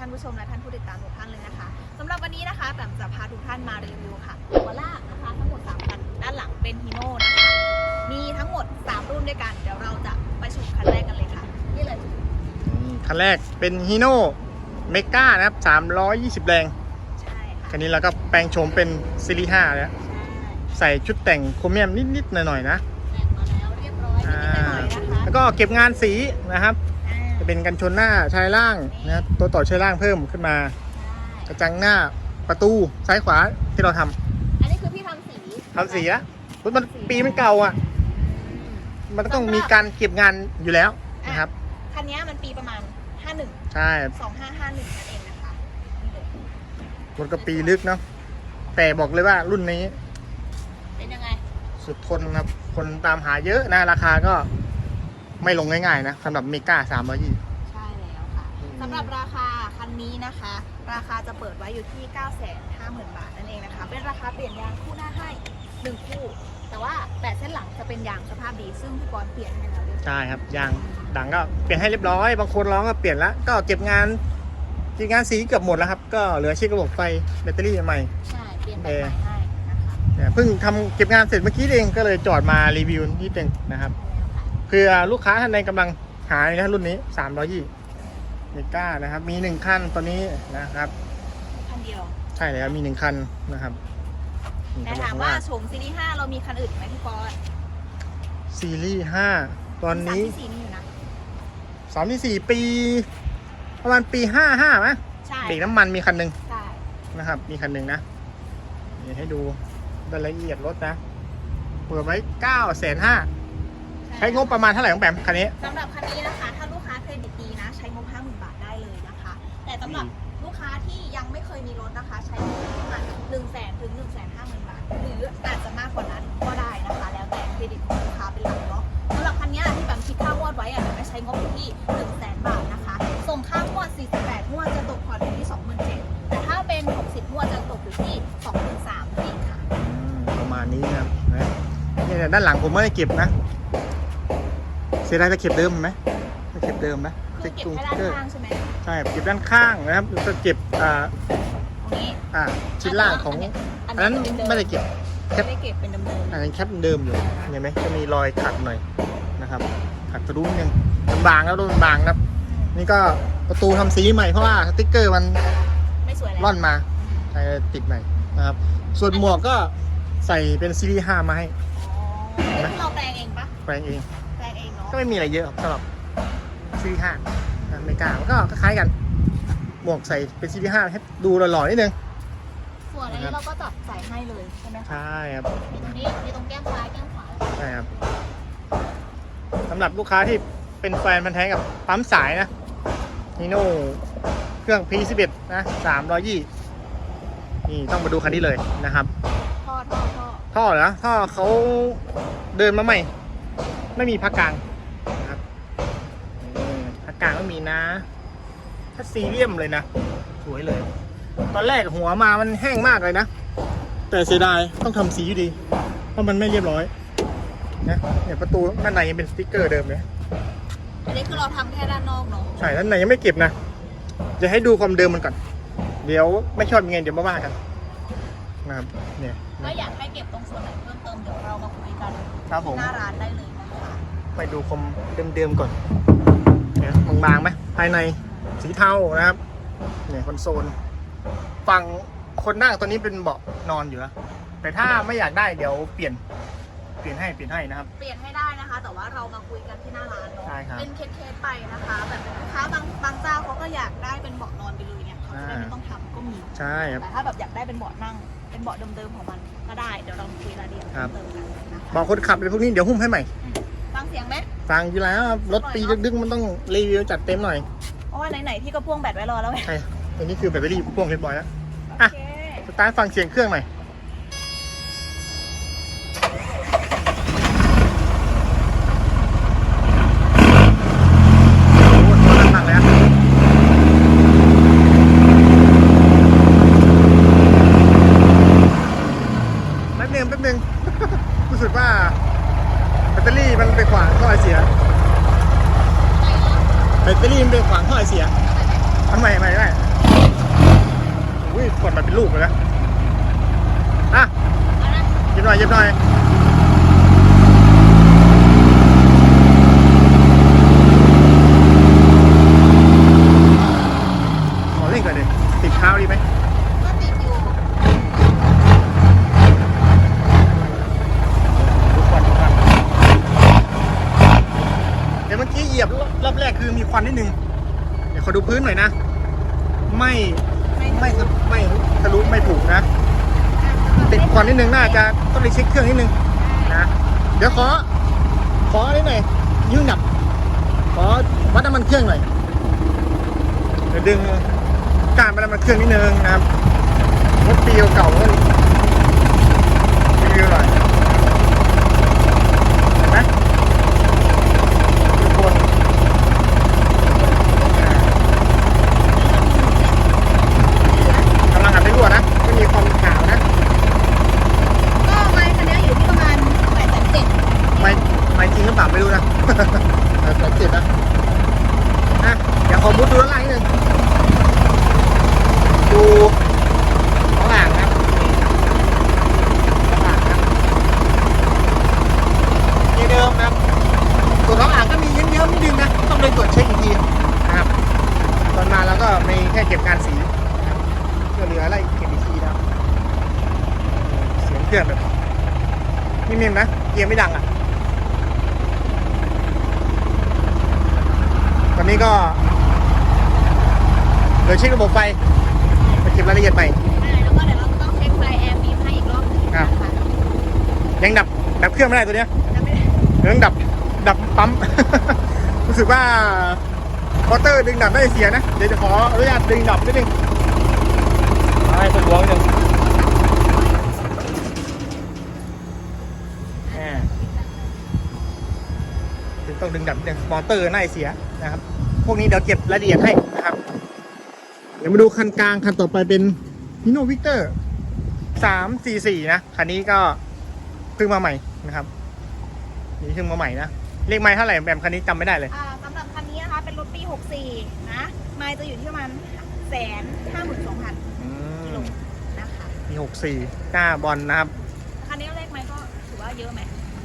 ท่านผู้ชมและท่านผู้ติดตามทุกท่านเลยนะคะสำหรับวันนี้นะคะแปมจะพาทุกท่านมารีวิวค่ะตัวลากนะคะทั้งหมด3คันด้านหลังเป็นฮีโน่นะคะมีทั้งหมด 3 รุ่นด้วยกัน เดี๋ยวเราจะไปชมคันแรกกันเลยค่ะนี่เลยอืมคันแรกเป็นฮีโน่เมกานะครับ 320 แรงใช่ค่ะคันนี้เราก็แปลงโฉมเป็นซีรีส์5แล้วใช่ใส่ชุดแต่งโครเมียมนิดๆหน่อยๆนะแต่งมาแล้วเรียบร้อยนิดๆหน่อยๆนะคะแล้วก็เก็บงานสีนะครับอ่า จะเป็นกันชนหน้าชายล่างนะครับตัวต่อชายล่างเพิ่มขึ้นมาใช่กระจังหน้าประตูซ้ายขวาที่เราทำอันนี้คือพี่ทำสีทำสีแล้วรถมันปีมันเก่าอะอืมมันต้องมีการเก็บงานอยู่แล้วนะครับคันนี้มันปีประมาณ 51 ใช่2551นั่นเองนะคะนี่เลยรถก็ปีลึกเนาะแต่บอกเลยว่ารุ่นนี้ เป็นยังไง สุดทนครับ คนตามหาเยอะนะราคาก็ ไม่ลงง่ายๆนะสำหรับเมกา320ใช่แล้วค่ะอืม สำหรับราคาคันนี้นะคะ ราคาจะเปิดไว้อยู่ที่ 950,000 บาทนั่นเองนะคะ เป็นราคาเปลี่ยนยางคู่หน้าให้ 1 คู่ แต่ว่าแปดเส้นหลังจะเป็นยางสภาพดี ซึ่งพี่กรณ์เปลี่ยนให้แล้วเรียบร้อยใช่ครับยางดังก็เปลี่ยนให้เรียบร้อย บางคนร้องก็เปลี่ยนแล้วก็เก็บงานเก็บงานสีเกือบหมดแล้วครับ ก็เหลือเช็คระบบไฟแบตเตอรี่ใหม่ ใช่ เปลี่ยนแบบใหม่ให้นะคะ เนี่ยเพิ่งทำเก็บงานเสร็จเมื่อกี้เองก็เลยจอดมารีวิวนิดนึงนะครับแล้วค่ะ เพื่อลูกค้าท่านใดกำลังหานะรุ่นนี้320เมกานะครับ มีหนึ่งคันตอนนี้นะครับคันเดียวใช่แล้วมีหนึ่งคันนะครับนี่แต่ก็บอถากมว่าว่าโฉมซีรีส์5เรามีคันอื่นอีกไหมพี่กรณ์ซีรีส์ห้าตอนนี้สามที่สี่นี่อยู่นะสามที่สี่ปี ประมาณปีห้าห้าไหมใช่เบรกน้ำมันมีคันหนึ่งใช่นะครับ มีคันหนึ่งนะนี่ให้ดูรายละเอียดรถนะเปิดไว้เก้าแสนห้า ใช้งบประมาณเท่าไหร่ของแปมคันนี้ สำหรับคันนี้นะคะ ถ้าลูกค้าเครดิตดีนะ ใช้งบ50,000 บาทได้เลยนะคะ แต่สำหรับลูกค้าที่ยังไม่เคยมีรถนะคะ ใช้งบประมาณ1 0 0 0 0แสนถึง1 5 0 0 0 0 บาท หรืออาจจะมากกว่านั้นก็ได้นะคะ แล้วแต่เครดิตของลูกค้าเป็นหลักเนาะสำหรับคันนี้ที่แบบคิดค่างวดไว้อะเดี๋ยวไปใช้งบอยู่ที่1 0 0 0 0แสนบาทนะคะ ส่งค่างวด 48งวดจะตกผ่อนอยู่ที่27,000แต่ถ้าเป็น 60งวดจะตกอยู่ที่23,000เองค่ะอืมประมาณนี้นะครับนะเนี่ยด้านหลังผมไม่ได้เก็บนะเสียดายตะเข็บเดิมไหมตะเข็บเดิมไหมคือเก็บแค่ด้านข้างใช่ไหมใช่เก็บด้านข้างนะครับจะเก็บอ่าตรงนี้ อ่าชิ้นล่างของอัอันนนั้นเป็นเดิมไม่ได้เก็บไม่ได้เก็บเป็นเดิมอันนั้นแคปเดิมอยู่เห็นไหมจะมีรอยขัดหน่อยนะครับขัดกระดุมนึงมันบางแล้วรถมันบางครับๆนี่ก็ประตูทำสีใหม่เพราะว่าสติ๊กเกอร์มันไม่สวยแล้วร่อนมาใช้ติดใหม่นะครับ ส่วนหมวกก็ใส่เป็นซีรีส์5มาให้อ๋อนี่คือเราแปลงเองปะแปลงเอง ก็ไม่มีอะไรเยอะครับสำหรับซีรีส์5นะไม่กล้ามันก็คล้ายๆกัน หมวกใส่เป็นซีรีส์5ให้ดูหล่อๆนิดนึง ส่วนอันนี้เราก็จับใส่ให้เลยใช่ไหมคะใช่ครับมีตรงนี้มีตรงแก้มซ้ายแก้มขวาใช่ครับสำหรับลูกค้าที่เป็นแฟนพันธุ์แท้กับปั๊มสายนะนีโน่เครื่อง P11 นะ320นี่ต้องมาดูคันนี้เลยนะครับ ท่อท่อท่อท่อเหรอท่อเขาเดินมาใหม่ ไม่มีพักกลางนะครับนี่พั กกลางไม่มีนะ ถ้าซีเรียมเลยนะ สวยเลย ตอนแรกหัวมามันแห้งมากเลยนะ แต่เสียดายต้องทำสีอยู่ดี เพราะมันไม่เรียบร้อยนะเนี่ยประตูด้านในยังเป็นสติ๊กเกอร์เดิมเลยอันนี้คือเราทำแค่ด้านนอกเนาะใช่ด้านในยังไม่เก็บนะ จะให้ดูความเดิมมันก่อน เดี๋ยวไม่ชอบยังไงเดี๋ยวมาว่ากันนะครับเนี่ยก็อยากให้เก็บตรงส่วนไหนเพิ่มเติมเดี๋ยวเรามาคุยกันครับผมหน้าร้านได้เลยนะคะไปดูคอมเดิมๆก่อน เนี่ยบางๆไหมภายในสีเทานะครับเนี่ยคอนโซลฝั่งคนนั่งตัวนี้เป็นเบาะนอนอยู่นะแต่ถ้าไม่อยากได้เดี๋ยวเปลี่ยนเปลี่ยนให้เปลี่ยนให้นะครับ เปลี่ยนให้ได้นะคะ แต่ว่าเรามาคุยกันที่หน้าร้านเนาะใช่ครับเป็นเคสๆไปนะคะแบบลูกค้าบางบางเจ้าเขาก็อยากได้เป็นเบาะนอนไปเลยเนี่ยเขาจะได้ไม่ต้องทำก็มีใช่ครับแต่ถ้าแบบอยากได้เป็นเบาะนั่ง เป็นเบาะเดิมๆของมันก็ได้เดี๋ยวเรามาคุยรายละเอียดครับเพิ่มเติมกันนะคะบอกคนขับเลยพวกนี้เดี๋ยวหุ้มให้ใหม่ ฟังอยู่แล้วครับรถปีดึกๆมันต้องรีวิวจัดเต็มหน่อยเพราะว่าไหนๆพี่ก็พ่วงแบตไว้รอแล้วไงใช่อันนี้คือแบตเตอรี่พ่วงเรียบร้อยแล้วโออะเคสตาร์ทฟังเสียงเครื่องหน่อย ขวางท่อเสียแบตเตอรี่มันไปขวางท่อเสียทำไมไม่ได้อุ้ยกดมาเป็นลูกเลยนะอะเย็บหน่อยเย็บหน่อย เดี๋ยวขอดูพื้นหน่อยนะ ไม่ไม่ไม่ทะไม่ทะลุไม่ผูกนะ ติดควันนิดนึงน่าจะต้องไปเช็คเครื่องนิดนึงนะเดี๋ยวขอ ขอนิดหน่อยยืงหนับขอวัดน้ำมันเครื่องหน่อยเดี๋ยวดึงการวัดน้ำมันเครื่องนิดนึงนะครับรถปีเก่าๆมันรีวิวหน่อยเห็นไหมทุกคนอ่ากำลังหันไปรั่วนะ ไม่มีความขาวนะ ก็ไม้คันนี้อยู่ที่ประมาณแปดแสนเจ็ด ไม่ไม่จริงหรือเปล่าไม่รู้นะ แต่แต่เจ็บนะอะเดี๋ยวขอมุดดูด้านล่างนิดนึงดูข้างหลังนะข้างหลังนะที่เดิมนะครับส่วนข้างหลังก็มีเยิ้มๆนิดนึงนะ ต้องไปตรวจเช็คอีกทีนะครับ ตอนมาแล้วก็มีแค่เก็บการสีนะครับก็เหลืออะไรเก็บอีกทีนะครับเสียงเครื่องแบบ นิ่มๆนะเกียร์ไม่ดังอะ ตอนนี้ก็เดี๋ยวเช็คระบบไฟไปเก็บรายละเอียดใหม่แล้วก็เดี๋ยวเราจะต้องเช็คไฟแอร์บีมให้อีกรอบหนึงครับนะคะยังดับดับเครื่องไม่ได้ตัวเนี้ยจะไม่ได้เรื่องดับดับปั๊ม รู้สึกว่ามอเตอร์ดึงดับได้เสียนะ เดี๋ยวจะขออนุญาตดึงดับนิดนึงเอาให้คนหลวงนิดนึง ต้องดึงดับนิดนึงมอเตอร์น่าจะเสียนะครับ พวกนี้เดี๋ยวเก็บรายละเอียดให้นะครับ เดี๋ยวมาดูคันกลางคันต่อไปเป็นฮิโนวิกเตอร์สามสี่สี่นะ คันนี้ก็เพิ่งมาใหม่นะครับ นี่เพิ่งมาใหม่นะ เลขไม้เท่าไหร่แบมคันนี้จำไม่ได้เลย อ่าสำหรับคันนี้นะคะเป็นรถปี 64 นะไมล์จะอยู่ที่ประมาณแสนห้าหมื่นสองพันอืกิโลมนะคะมีหกสี่หน้าบอลนะครับ คันนี้เลขไมล์ก็ถือว่าเยอะไหม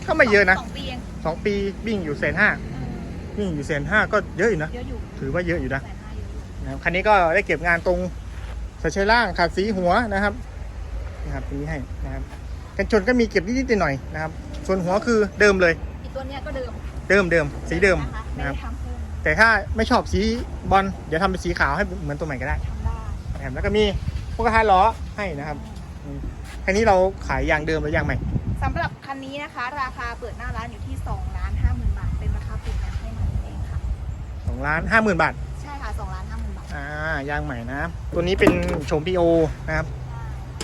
ก็ไม่เยอะนะ สองปีเอง สองปีวิ่งอยู่แสนห้าเออวิ่งอยู่แสนห้าก็เยอะอยู่นะ เยอะอยู่ถือว่าเยอะอยู่นะแสนห้าเยอะอยู่นะครับคันนี้ก็ได้เก็บงานตรงสายใช้ล่างขาดสีหัวนะครับนะครับตรงนี้ให้นะครับ กันชนก็มีเก็บนิดๆหน่อยๆนะครับ ส่วนหัวคือเดิมเลยอีกตัวเนี้ยก็เดิมเดิมเดิมสีเดิมนะคะไม่นะครับได้ทำเพิ่มแต่ถ้าไม่ชอบสีบอลเดี๋ยวทำเป็นสีขาวให้เหมือนตัวใหม่ก็ได้ทำได้นะครับแล้วก็มีพวกกระทายล้อให้นะครับอืมคันนี้เราขายยางเดิมหรือยางใหม่สำหรับคันนี้นะคะ ราคาเปิดหน้าร้านอยู่ 2ล้านห้าหมื่นบาท ใช่ค่ะสองล้านห้าหมื่นบาทอ่ายางใหม่นะ ตัวนี้เป็นโฉมพีโอนะครับ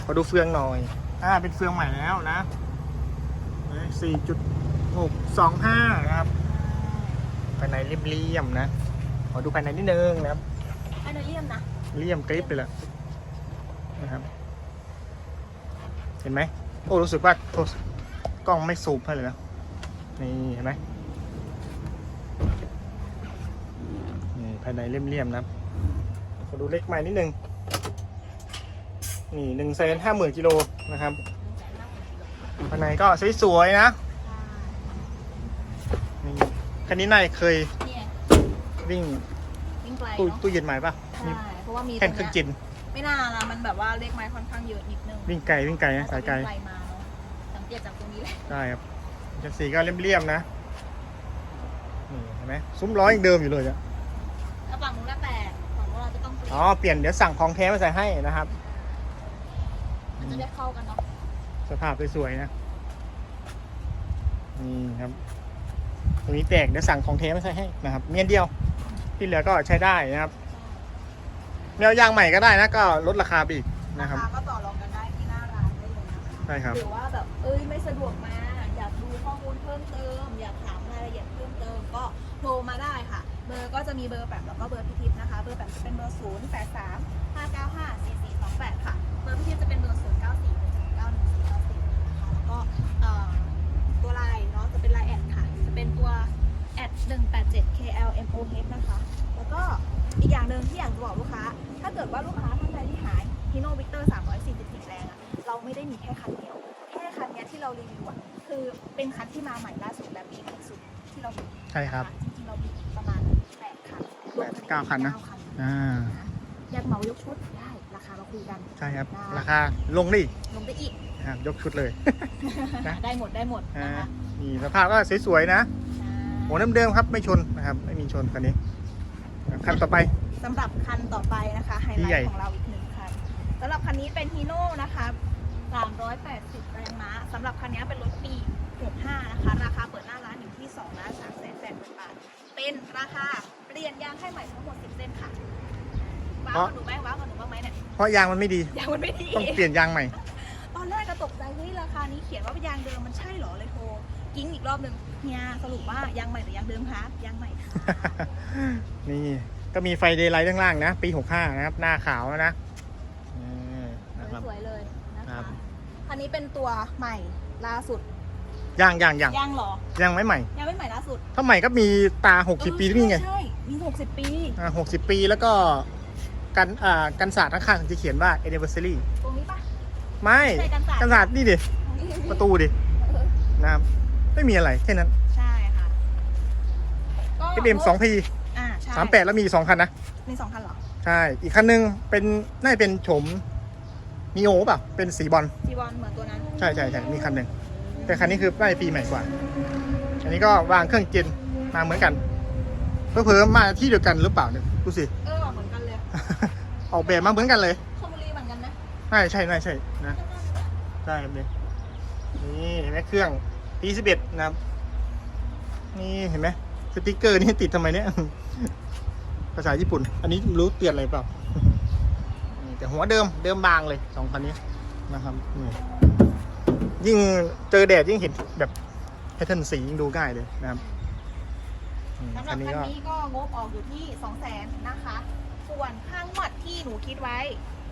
ขอดูเฟืองหน่อยอ่าเป็นเฟืองใหม่แล้วนะสี่จุดหกสองห้านะครับภายในเรียบๆนะขอดูภายในนิดนึงนะครับอันนี้เลี่ยมนะเรียบกริบเลยล่ะนะครับ เห็นไหมโอ้รู้สึกว่าโทรกล้องไม่สูมให้เลยนะนี่เห็นไหม ภายในเลี่ยมๆนะครับขอดูเลขไม้นิดนึง นี่หนึ่งแสนห้าหมื่นกิโลนะครับภายในก็สวยๆนะนี่คันนี้นายเคยเนี่ยวิ่งยิ่งไกลตู้เนาะตู้เย็นใหม่ปะมีใช่เพราะว่ามีแค่นเครื่องจินไม่น่าละมันแบบว่าเลขไม้ค่อนข้างเยอะนิดนึงวิ่งไกลวิ่งไกลนะสายไกล วิ่งมาเนาะสังเกตจากตรงนี้เลยได้ครับจันสีก็เลี่ยมๆนะ นี่เห็นไหมซุ้มล้อยังเดิมอยู่เลยอะ องเปลี่ยนอ๋อ เปลี่ยนเดี๋ยวสั่งของแท้มาใส่ให้นะครับ มันจะได้เข้ากันเนาะ สภาพสวยๆนะ นี่ครับ ตรงนี้แตกเดี๋ยวสั่งของแท้มาใส่ให้นะครับ เมียนเดียว ที่เหลือก็ใช้ได้นะครับแนวยางใหม่ก็ได้นะ ก็ลดราคาไปอีกนะครับราคาก็ต่อรองกันได้ที่หน้าร้านได้เลยนะคะใช่ครับ หรือว่าแบบเอ้ยไม่สะดวกมา อยากดูข้อมูลเพิ่มเติม อยากถามรายละเอียดเพิ่มเติมก็โทรมาได้ค่ะเบอร์ก็จะมีเบอร์แบบแล้วก็เบอร์พิทิพย์นะคะ เบอร์แบบจะเป็นเบอร์ 0 8 3 5 9 5 4 4 2 8 ค่ะ เบอร์พิทิพย์จะเป็นเบอร์ 0 9 4 1 9 1 4 9 4นะคะแล้วก็เอ่อตัวไลน์เนาะจะเป็นไลน์แอดค่ะ จะเป็นตัวแอด187 KLMOH นะคะ แล้วก็อีกอย่างหนึ่งที่อยากจะบอกลูกค้า ถ้าเกิดว่าลูกค้าท่านใดที่หาย Hino Victor ไม่ได้มีแค่คันเดียว แค่คันเนี้ยที่เรารีวิวอะคือเป็นคันที่มาใหม่ล่าสุดและปีที่สุดที่เรามีใช่ครับ แปดเก้าคันนะเก้าคันอ่า อยากเหมายกชุดได้ ราคาเราคุยกัน ใช่ครับ ได้ ราคาลงได้อีกลงได้อีกนะครับยกชุดเลย นะได้หมดได้หมดอ่านะคะนี่สภาพก็สวยๆนะใช่หัวเดิมๆครับไม่ชนนะครับ ไม่มีชนคันนี้คันต่อไป สำหรับคันต่อไปนะคะไฮที่ไลใหญ่ ท์ของเราอีกหนึ่งคันสำหรับคันนี้เป็นฮีโน่นะคะ380แรงม้าสำหรับคันนี้เป็นรถปี 65 นะคะ ราคาเปิดหน้าร้านอยู่ที่2ล้าน3แสน8หมื่นบาท เป็นราคา เปลี่ยนยางให้ใหม่ทั้งหมด10เส้นค่ะว้าวกับหนูไหมว้าวกับหนูบ้างไหมเนี่ยเพราะยางมันไม่ดี ยางมันไม่ดีต้องเปลี่ยนยางใหม่ ตอนแรกก็ตกใจเฮ้ยราคานี้เขียนว่าเป็นยางเดิมมันใช่เหรอเลยโทรกิ้งอีกรอบหนึ่งเฮียสรุปว่ายางใหม่หรือยางเดิมคะยางใหม่ค่ะนี่ก็มีไฟเดย์ไลท์ข้างล่างนะ ปี 65 นะครับ หน้าขาวนะนี่นะครับสวยๆเลยนะครัคะบคันนี้เป็นตัวใหม่ล่าสุดยางยางยางยังเหรอยางไม่ใหม่ยังไม่ใหม่ล่าสุดถ้าใหม่ก็มีตา 60 ปีนี่ไงใช่มี 60 ปี อ่า60ปีแล้วก็กันอ่ากันศาสตร์ข้างๆจะเขียนว่า anniversary ตรงนี้ปะ ไม่ใช่กันศาสตร์ กันศาสตร์นี่ดิ ประตูดิเออนะครับไม่มีอะไรแค่นั้นใช่ค่ะก็ก็เอ็มสองพีอ่าใช่สามแปดแล้วมีสองคันนะ มีสองคันเหรอใช่ อีกคันหนึงเป็นน่าจะเป็นโฉมนีโอป่ะ เป็นสีบอล จีวอนเหมือนตัวนั้น ใช่ใช่ใช่มีคันหนึ่งแต่คันนี้คือน่าจะปีใหม่กว่า อันนี้ก็วางเครื่องเจนมาเหมือนกัน เพิ่มมาที่เดียวกันหรือเปล่าเนี่ยดูสิ เออเหมือนกันเลยออกแบบมาเหมือนกันเลยชลบุรีเหมือนกันนะใช่ใช่ใช่ใช่นะใช่ครับนี่นี่เห็นไหมเครื่องปีสิบเอ็ดนะครับ นี่เห็นไหมสติกเกอร์นี่ติดทำไมเนี่ย ภาษาญี่ปุ่น อันนี้ไม่รู้เตือนอะไรเปล่านี่แต่หัวเดิมเดิมบางเลยสองคันนี้นะครับนี่ยิ่งเจอแดดยิ่งเห็นแบบแพทเทิร์นสียิ่งดูง่ายเลยนะครับอืม สำหรัคับนนี้คันก็นี้ก็งบออกอยู่ที่ 2 0 0 0 0 0นะคะ ส่วนค่างวดที่หนูคิดไว้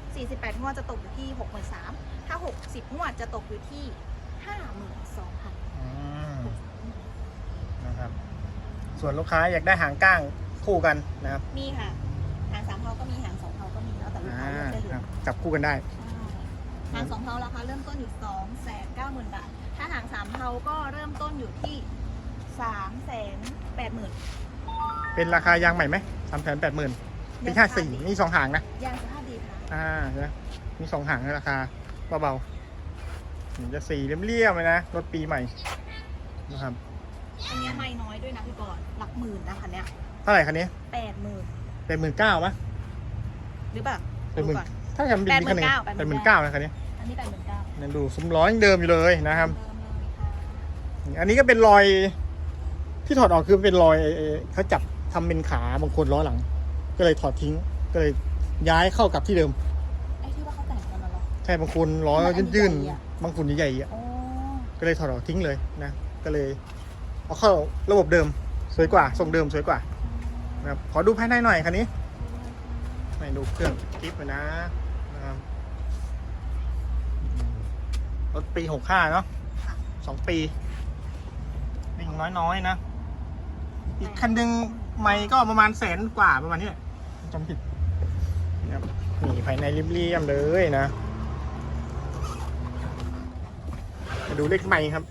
48 งวดจะตกอยู่ที่ 63,000ถ้า 60 งวดจะตกอยู่ที่ 52,000อืมนะครับ ส่วนลูกค้าอยากได้หางก้างคู่กันนะครับมีค่ะ หางสามเทาก็มีหางสองเทาก็มีแล้วแต่ลูกอ่าค้าเลือกได้เลครัยบจับคู่กันได้ใช่หางสองเทาราคาเริ่มต้นอยู่2 9 0 0 0 0บาท ถ้าหางสามเทาก็เริ่มต้นอยู่ที่ 3 8 0 0 0 0เป็นราคายางใหม่ไหมสามแสนแปดหมื่นปีห้าสี่นี่สองหางนะ ยางสภาพดีค่ะอ่านะมีสองหางในราคาเบาๆถึงจะสีเลี่ยมๆเลยนะ รถปีใหม่นะครับ อันเนี้ยไม่น้อยด้วยนะพี่กรณ์หลักหมื่นนะคันเนี้ยเท่าไหร่คันนี้แปดหมื่นเป็นหมื่นเก้าไหมหรือเปล่าเป็นหดูมื่นก่อนถ้าจำเป็นคันหนึง89,000 เป็นหมื่นเก้านะคันนี้อันนี้แปดหมื่นเก้านั่นดูซุ้มล้อยังเดิมอยู่เลยนะครับเดิมเลยค่ะอันนี้ก็เป็นรอย ที่ถอดออกคือเป็นรอยไอ้ไอ้เขาจับทำเป็นขาบางคนล้อหลัง ก็เลยถอดทิ้ง ก็เลยย้ายเข้ากับที่เดิมไอ้ที่ว่าเขาแต่งกันมาเหรอใช่บางคนล้อมันอันยื่นใหญ่อะๆบางคนใหญ่ๆอะโอ้ก็เลยถอดออกทิ้งเลยนะก็เลยเอาเข้าระบบเดิมสวยกว่าทรงเดิมสวยกว่านะครับขอดูภายในหน่อยคันนี้ให้ดูเครื่องคลิปหน่อยนะนะครับอืมรถปีหกห้าเนาะสองปีวิ่งน้อยๆนะ อีกคันหนึ่งไม่ก็ประมาณแสนกว่าประมาณนี้จำผิดนะครับนี่ภายในริบเรียบๆเลยนะมาดูเลขไม่ครับ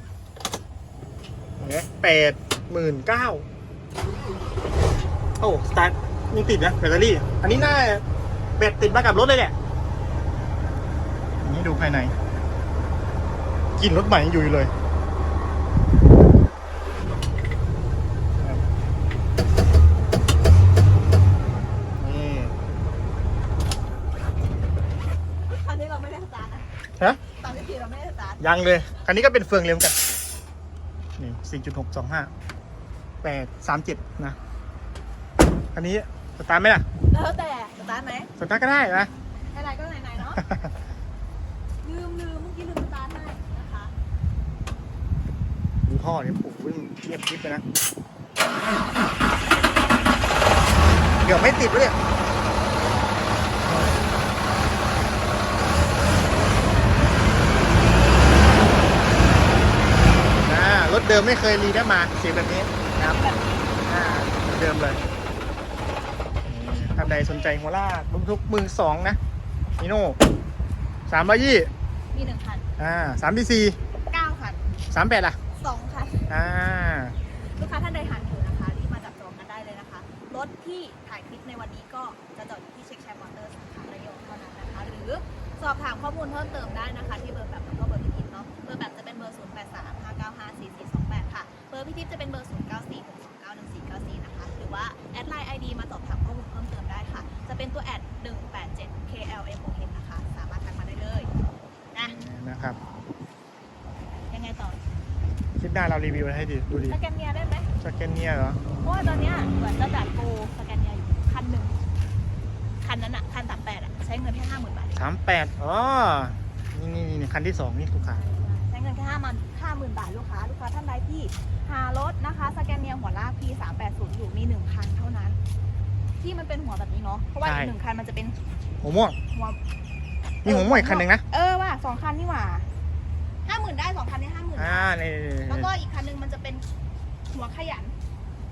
เนี่ยแปดหมื่นเก้าโอ้สตาร์ทยังติดนะแบตเตอรี่ อันนี้น่าแบตติดมากับรถเลยแหละนนี้ดูภายในกลินรถใหม่ยังอยู่เลยนี่ ตอนนี้เราไม่ได้สตาร์ทนะ ฮะ ตอนนี้ทีเราไม่ได้สตาร์ท ยังเลย คันนี้ก็เป็นเฟืองเร็วกัน นี่สี่จุดหกสองห้าแปดสามเจ็ดนะ คันนี้สตาร์ทไหมล่ะ แล้วแต่สตาร์ทไหมสตาร์ทก็ได้นะ อะไรก็ไหนๆเนาะ ลืมลืมเมื่อกี้ลืมสตาร์ทให้นะคะดูท่อเนี่ยโอ้โหเทียบคลิปเลยนะ เดี๋ยวไม่ติดวะเนี่ยอ่าร ถเดิมไม่เคยรีได้มาเสียงแบบนี้นะครับแบบนี้อ่าเหมือนเดิมเลยท่านใดสนใจหัวลากบรรทุกมือสองนะมิโน่สามร้อยยี่มีหนึ่งคันอ่าสามบีซีเก้าคันสามแปดล่ะสองคันอ่าลูกค้าท่านใดหันอยู่นะคะรีบมาจับจองกันได้เลยนะคะ รถที่ถ่ายคลิปในวันนี้ก็จะจอดอยู่ที่เช็คแชร์มอเตอร์สาขาระยองเท่านั้นนะคะ หรือสอบถามข้อมูลเพิ่มเติมได้นะคะ ที่เบอร์แบบแล้วก็เบอร์พิทิพย์เนาะเบอร์แบบจะเป็นเบอร์0 8 3 5 9 5 4 4 2 8ค่ะเบ อร์พิทิพย์จะเป็นเบอร์ 0 9 4 6 2 9 1 4 9 4 นะคะ หรือว่า แอดไลน์ ID มาสอบถามข้อมูลเพิ่มเติมได้ค่ะ จะเป็นตัวแอด 187 KLMOH นะคะ สามารถทักมาได้เลยนะ นะครับยังไงต่อคลิปหน้าเรารีวิวให้ดิดูดิสแกนเนียได้ไหมสแกนเนียเหรอเพราะว่าตอนเนี้ยเหมือนจะจัดโปรสแกนเนียอยู่คันหนึ่งคันนั้นอะคันสามแปดอะใช้เงินแค่ห้าหมื่นบาทสามแปดอ๋อนี่นี่นี่คันที่สองนี่ลูกค้าใช้เงินแค่ห้ามันห้าหมื่น บาทลูกค้า ลูกค้าท่านใดที่หารถนะคะ สแกนเนียหัวลาก P สามแปดศูนย์อยู่มีหนึ่งคันเท่านั้น ที่มันเป็นหัวแบบนี้เนาะ เพราะว่าอีกหนึ่งคันมันจะเป็นหัวม่วงหัวมีหัวม่วงอีกคันหนึ่งนะ เออว่ะสองคันนี่หว่าห้าหมื่นได้สองคันนี้ห้าหมื่นอ่านี่นี่นี่แล้วก็อีกคันหนึงมันจะเป็นหัวขยัน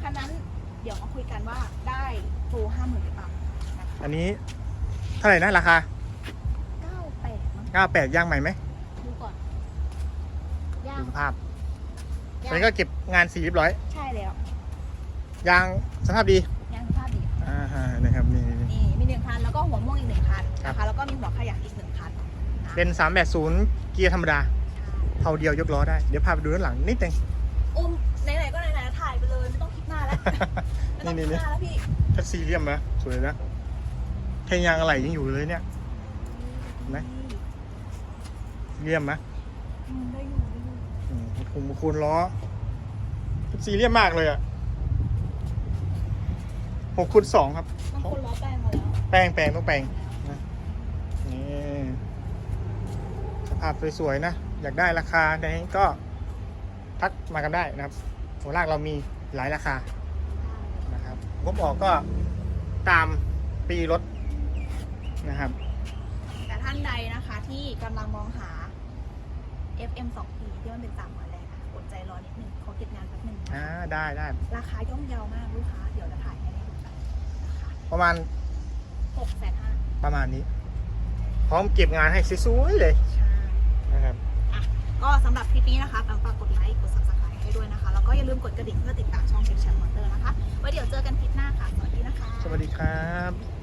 คันนั้นเดี๋ยวมาคุยกันว่าได้โปรห้าหมื่นหรือเปล่านะคะอันนี้เท่าไหร่นะราคาเก้าแปดมั้ง98ย่างใหม่ไหมดูก่อนย่า ดูงสภาพย่าอันนี้ก็เก็บงานสีเรียบร้อย ใช่แล้วยางสภาพดีย่างสภาพดีอ่าฮะนะครับนี่นี่นี่นี่มีหนึ่งคันแล้วก็หัวม่วงอีกหนึ่งคันครับนะคะแล้วก็มีหัวขยันอีกหนึ่งคันนะเป็น380เกียร์ธรรมดาเท่าเดียวยกล้อได้ เดี๋ยวพาไปดูด้านหลังนิดนึงอุ้มไหนๆก็ไหนๆแล้วถ่ายไปเลย ไม่ต้องคิดหน้าแล้วไม่ต้องคิดหน้าแล้วพี่ถ้าซีเรียมนะสวยนะแค่ยางอะไรยังอยู่เลยเนี่ยไหนเรียมนะอืมได้อยู่ได้อยู่อืม ผมคูณล้อซีเรียมมากเลยอะหกคูณสองครับบางคนล้อแปลงมาแล้วแปลงแปลงต้องแปลงนะนี่สภาพสวยๆนะ อยากได้ราคาไหนก็ทักมากันได้นะครับหัวลากเรามีหลายราคานะครับงบออกก็ตามปีรถนะครับ แต่ท่านใดนะคะที่กำลังมองหา FM 2P ที่มันเป็นสามหัวแรงอะอด ใจรอนิดนึงขอเก็บงานแป๊บนึงอ่าได้ได้ราคาย่อมเยาวมากลูกค้าเดี๋ยวจะถ่ายให้ดูกันนะคะประมาณหกแสนห้าประมาณนี้ พร้อมเก็บงานให้สวยๆเลยใช่นะครับก็สำหรับคลิปนี้นะคะฝากกดไลค์กด subscribe ให้ด้วยนะคะ แล้วก็อย่าลืมกดกระดิ่งเพื่อติดตามช่องเช็คแชมป์มอเตอร์นะคะไว้เดี๋ยวเจอกันคลิปหน้าค่ะสวัสดีนะคะ สวัสดีครับ